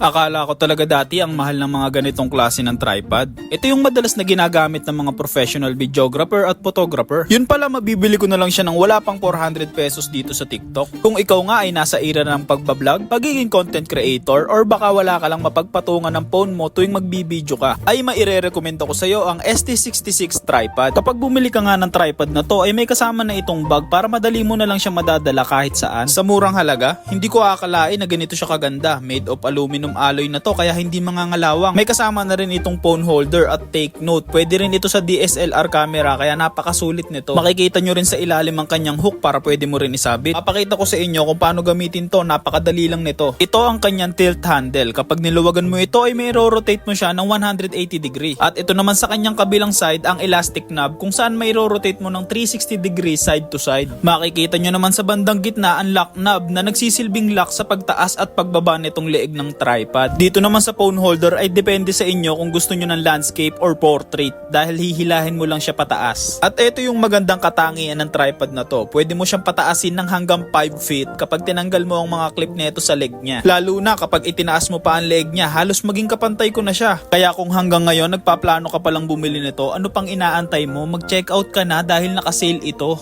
Akala ko talaga dati ang mahal ng mga ganitong klase ng tripod. Ito yung madalas na ginagamit ng mga professional videographer at photographer. Yun pala mabibili ko na lang siya ng wala pang 400 pesos dito sa TikTok. Kung ikaw nga ay nasa era ng pagbablog, pagiging content creator, or baka wala ka lang mapagpatungan ng phone mo tuwing magbibideo ka, ay maire-recommend ko sa iyo ang ST66 tripod. Kapag bumili ka nga ng tripod na to, ay may kasama na itong bag para madali mo na lang siya madadala kahit saan. Sa murang halaga, hindi ko akalain na ganito siya kaganda. Made of aluminum alloy na to kaya hindi mangangalawang. May kasama na rin itong phone holder at take note. Pwede rin ito sa DSLR camera kaya napakasulit nito. Makikita nyo rin sa ilalim ang kanyang hook para pwede mo rin isabit. Papakita ko sa inyo kung paano gamitin to. Napakadali lang nito. Ito ang kanyang tilt handle. Kapag niluwagan mo ito ay may rotate mo siya ng 180 degree. At ito naman sa kanyang kabilang side ang elastic knob kung saan may rotate mo ng 360 degree side to side. Makikita nyo naman sa bandang gitna ang lock knob na nagsisilbing lock sa pagtaas at pagbaba nitong leeg ng tripod. Dito naman sa phone holder ay depende sa inyo kung gusto nyo ng landscape or portrait dahil hihilahin mo lang siya pataas. At ito yung magandang katangian ng tripod na to. Pwede mo siyang pataasin ng hanggang 5 feet kapag tinanggal mo ang mga clip nito sa leg niya. Lalo na kapag itinaas mo pa ang leg niya, halos maging kapantay ko na siya. Kaya kung hanggang ngayon nagpaplano ka palang bumili nito, ano pang inaantay mo? Mag-check out ka na dahil naka-sale ito.